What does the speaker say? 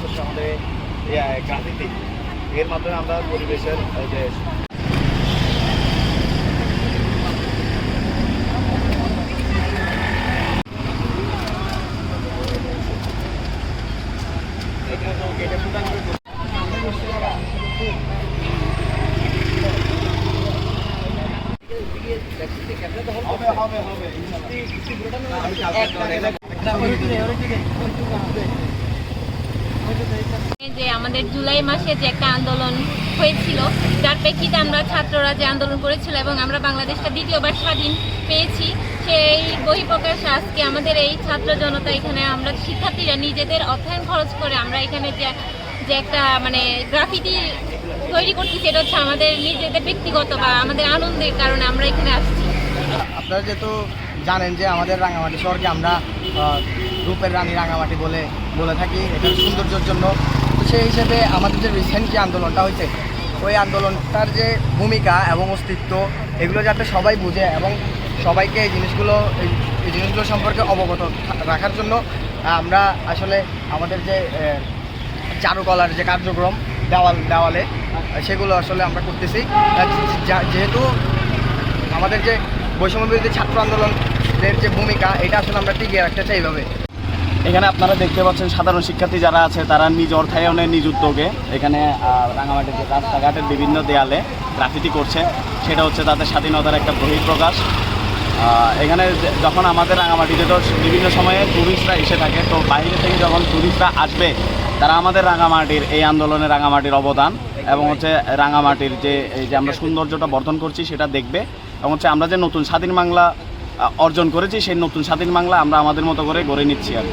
হচ্ছে আমাদের গ্রাফিতি এর মাধ্যমে আমরা পরিবেশের যে হবে হবে। হবে যে আমাদের জুলাই মাসে যে একটা আন্দোলন হয়েছিল, যার প্রেক্ষিতে আমরা ছাত্ররা যে আন্দোলন করেছিল এবং আমরা বাংলাদেশটা দ্বিতীয়বার স্বাধীন পেয়েছি, সেই বহিঃপ্রকাশ আজকে আমাদের এই ছাত্র জনতা এখানে আমরা শিক্ষার্থীরা নিজেদের অর্থায়ন খরচ করে আমরা এখানে যে যে একটা মানে গ্রাফিতি তৈরি করতেছি, এটা হচ্ছে আমাদের নিজেদের ব্যক্তিগত বা আমাদের আনন্দের কারণে আমরা এখানে আসছি। আপনারা যেহেতু জানেন যে আমাদের রাঙামাটি শহরকে আমরা রূপের রানী রাঙামাটি বলে বলে থাকি, এটার সৌন্দর্যের জন্য। তো সেই হিসেবে আমাদের যে রিসেন্ট যে আন্দোলনটা হয়েছে, ওই আন্দোলনটার যে ভূমিকা এবং অস্তিত্ব, এগুলো যাতে সবাই বুঝে এবং সবাইকে এই জিনিসগুলো এই জিনিসগুলো সম্পর্কে অবগত রাখার জন্য আমরা আসলে আমাদের যে চারুকলার যে কার্যক্রম দেওয়াল, দেওয়ালে, সেগুলো আসলে আমরা করতেছি। যেহেতু আমাদের যে বৈষম্য বিরোধী ছাত্র আন্দোলনের যে ভূমিকা, এটা আসলে আমরা টিকিয়ে রাখতে চাই এইভাবে। এখানে আপনারা দেখতে পাচ্ছেন সাধারণ শিক্ষার্থী যারা আছে, তারা নিজ অর্থায়নে নিজ উদ্যোগে এখানে রাঙামাটির যে রাস্তাঘাটের বিভিন্ন দেয়ালে গ্রাফিতি করছে। সেটা হচ্ছে তাদের স্বাধীনতার একটা বহিঃপ্রকাশ। এখানে যখন আমাদের রাঙামাটিতে তো বিভিন্ন সময়ে টুরিস্টরা এসে থাকে, তো বাইরে থেকে যখন টুরিস্টরা আসবে, তারা আমাদের রাঙামাটির, এই আন্দোলনে রাঙামাটির অবদান এবং হচ্ছে রাঙামাটির যে, এই যে আমরা সৌন্দর্যটা বর্ধন করছি, সেটা দেখবে। এবং হচ্ছে আমরা যে নতুন স্বাধীন বাংলা অর্জন করেছি সেই নতুন স্বাধীন বাংলা আমরা আমাদের মতো করে গড়ে নিচ্ছি আর